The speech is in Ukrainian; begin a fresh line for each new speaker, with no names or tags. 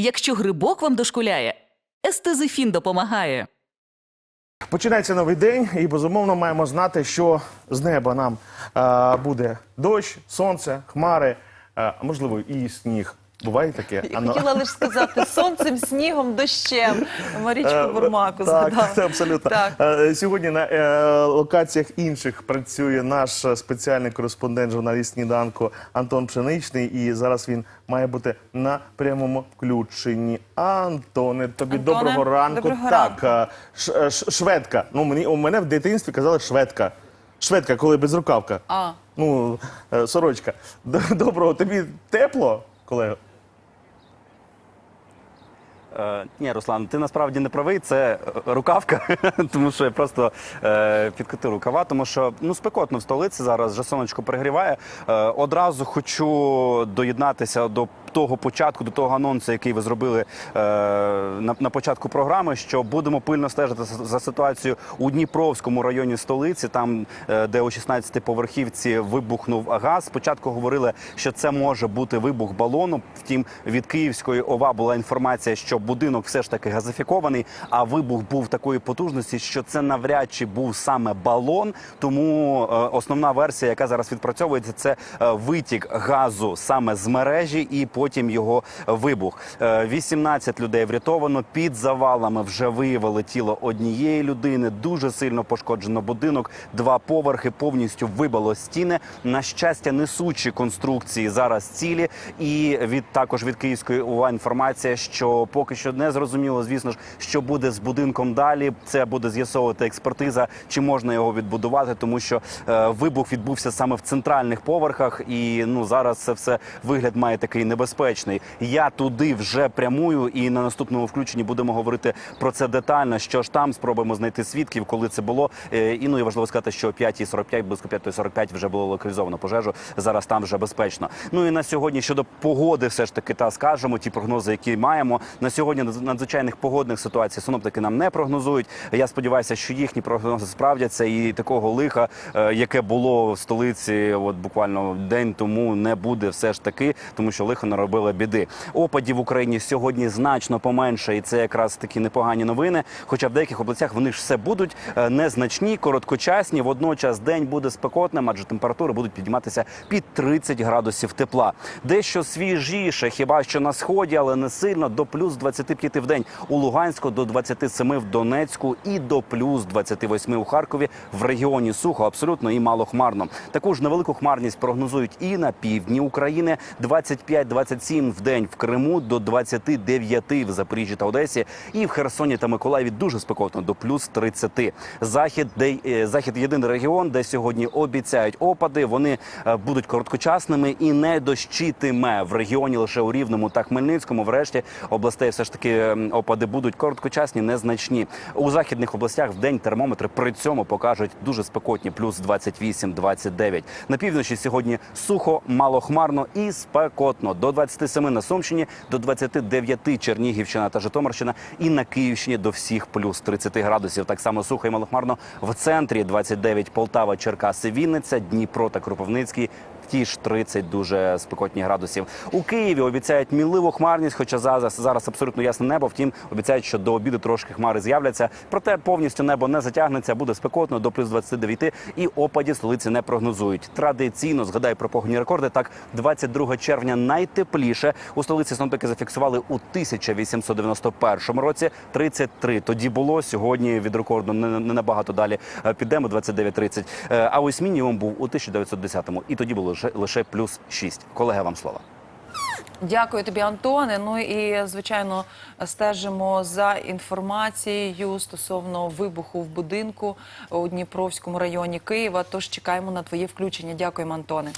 Якщо грибок вам дошкуляє, естезифін допомагає.
Починається новий день, і безумовно маємо знати, що з неба нам е, буде дощ, сонце, хмари, е, можливо і сніг. Буває таке?
Я
Ано-
хотіла лише сказати сонцем, снігом, дощем. Марічку Бурмаку
Е, так,
згадала.
це абсолютно.
Так.
Е, Сьогодні на е, локаціях інших працює наш спеціальний кореспондент, журналіст сніданку Антон Пшеничний. І зараз він має бути на прямому включенні. Антоне, тобі
Антоне,
доброго ранку.
доброго
так, ш- ш- шведка. Ну мені у мене в дитинстві казали шведка. Шведка, коли безрукавка.
А.
Ну, сорочка. Доброго, тобі тепло, колего?
Е, ні, Руслан, ти насправді не правий. Це е, рукавка, тому що я просто е, підкотив рукава, тому що ну спекотно в столиці зараз вже сонечко перегріває. Е, одразу хочу доєднатися до того початку, до того анонсу, який ви зробили е, на, на початку програми. Що будемо пильно стежити за, ситуацією у Дніпровському районі столиці, там е, де у 16 поверхівці вибухнув газ. Спочатку говорили, що це може бути вибух балону. Втім, від Київської ОВА була інформація, що будинок все ж таки газифікований, а вибух був такої потужності, що це навряд чи був саме балон. Тому е, основна версія, яка зараз відпрацьовується, це е, витік газу саме з мережі, і потім його вибух. Е, 18 людей врятовано. Під завалами вже виявили тіло однієї людини. Дуже сильно пошкоджено будинок. Два поверхи повністю вибило стіни. На щастя, несучі конструкції зараз цілі. І від також від Київської ОВА інформація, що поки що не зрозуміло, звісно ж, що буде з будинком далі. Це буде з'ясовувати експертиза, чи можна його відбудувати, тому що е, вибух відбувся саме в центральних поверхах, і ну зараз це все вигляд має такий небезпечний. Я туди вже прямую, і на наступному включенні будемо говорити про це детально. Що ж там спробуємо знайти свідків, коли це було. Е, І ну і важливо сказати, що о 5.45, близько 5.45 вже було локалізовано пожежу. Зараз там вже безпечно. Ну і на сьогодні щодо погоди, все ж таки та скажемо ті прогнози, які маємо на сьогодні. Надз- Надзвичайних погодних ситуацій синоптики нам не прогнозують. Я сподіваюся, що їхні прогнози справдяться, і такого лиха, е, яке було в столиці, от буквально день тому, не буде все ж таки, тому що лихо наробило біди. Опадів в Україні сьогодні значно поменше, і це якраз такі непогані новини. Хоча в деяких областях вони ж все будуть е, незначні, короткочасні. Водночас день буде спекотним, адже температури будуть підніматися під 30 градусів тепла. Дещо свіжіше, хіба що на сході, але не сильно до плюс 25 в день. У Луганську до 27 в Донецьку і до плюс 28 у Харкові. В регіоні сухо, абсолютно і малохмарно. Таку ж невелику хмарність прогнозують і на півдні України. 25-27 в день в Криму, до 29 в Запоріжжі та Одесі. І в Херсоні та Миколаєві дуже спекотно до плюс 30. Захід, де е, захід єдиний регіон, де сьогодні обіцяють опади. Вони е, будуть короткочасними і не дощитиме в регіоні лише у Рівному та Хмельницькому. Врешті областей все ж таки ем, опади будуть короткочасні, незначні. У західних областях в день термометри при цьому покажуть дуже спекотні, плюс 28-29. На півночі сьогодні сухо, малохмарно і спекотно. До 27 на Сумщині, до 29 Чернігівщина та Житомирщина і на Київщині до всіх плюс 30 градусів. Так само сухо і малохмарно в центрі 29 Полтава, Черкаси, Вінниця, Дніпро та Кропивницький. Ті ж 30 дуже спекотні градусів. У Києві обіцяють мінливу хмарність, хоча зараз, зараз абсолютно ясне небо. Втім, обіцяють, що до обіду трошки хмари з'являться. Проте повністю небо не затягнеться, буде спекотно до плюс 29 і опадів столиці не прогнозують. Традиційно згадай про погодні рекорди. Так, 22 червня найтепліше у столиці синоптики зафіксували у 1891 році. 33 тоді було сьогодні від рекорду не, не набагато далі. е, Підемо 29-30. Е, А ось мінімум був у 1910-му. І тоді було лише, лише плюс 6. Колега, вам слово.
Дякую тобі, Антоне. Ну і звичайно стежимо за інформацією стосовно вибуху в будинку у Дніпровському районі Києва. Тож чекаємо на твоє включення. Дякуємо, Антоне.